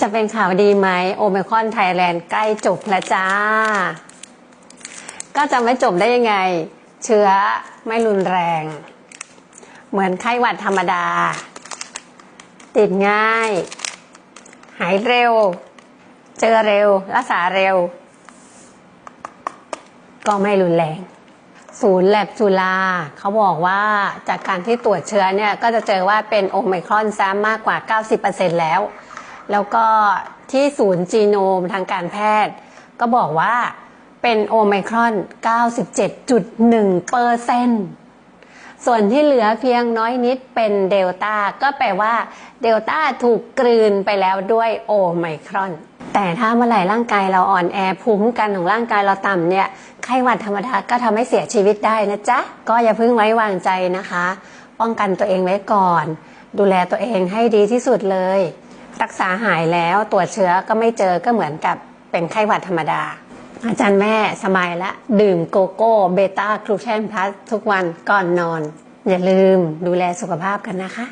จะเป็นข่าวดีไหมโอเมคอนไทยแลนด์ใกล้จบแล้วจ้า ก็จะไม่จบได้ยังไง เชื้อไม่รุนแรง เหมือนไข้หวัดธรรมดา ติดง่าย หายเร็ว เจอเร็ว รักษาเร็ว ก็ไม่รุนแรง ศูนย์แลบจุฬาเขาบอกว่าจากการที่ตรวจเชื้อเนี่ย ก็จะเจอว่าเป็นโอไมครอนซ้ำมากกว่า 90%แล้ว แล้วก็ที่ศูนย์จีโนมทางการแพทย์ ก็บอกว่าเป็นโอไมครอน 97.1เปอร์เซนต์ส่วนที่เหลือเพียงน้อยนิดเป็นเดลต้าก็แปลว่าเดลต้าถูกกลืนไปแล้วด้วยโอไมครอน แต่ถ้าเมื่อไหร่ร่างกายเราอ่อนแอภูมิคุ้มกันของร่างกายเราต่ำเนี่ยไข้หวัดธรรมดาก็ทำให้เสียชีวิตได้นะจ๊ะ ก็อย่าเพิ่งไว้วางใจนะคะ ป้องกันตัวเองไว้ก่อน ดูแลตัวเองให้ดีที่สุดเลย รักษาหายแล้วตรวจเชื้อก็ไม่เจอก็เหมือนกับเป็นไข้หวัดธรรมดา อาจารย์แม่สบายละดื่มโกโก้เบต้ากลูแชนพลัสทุกวันก่อนนอน อย่าลืมดูแลสุขภาพกันนะคะ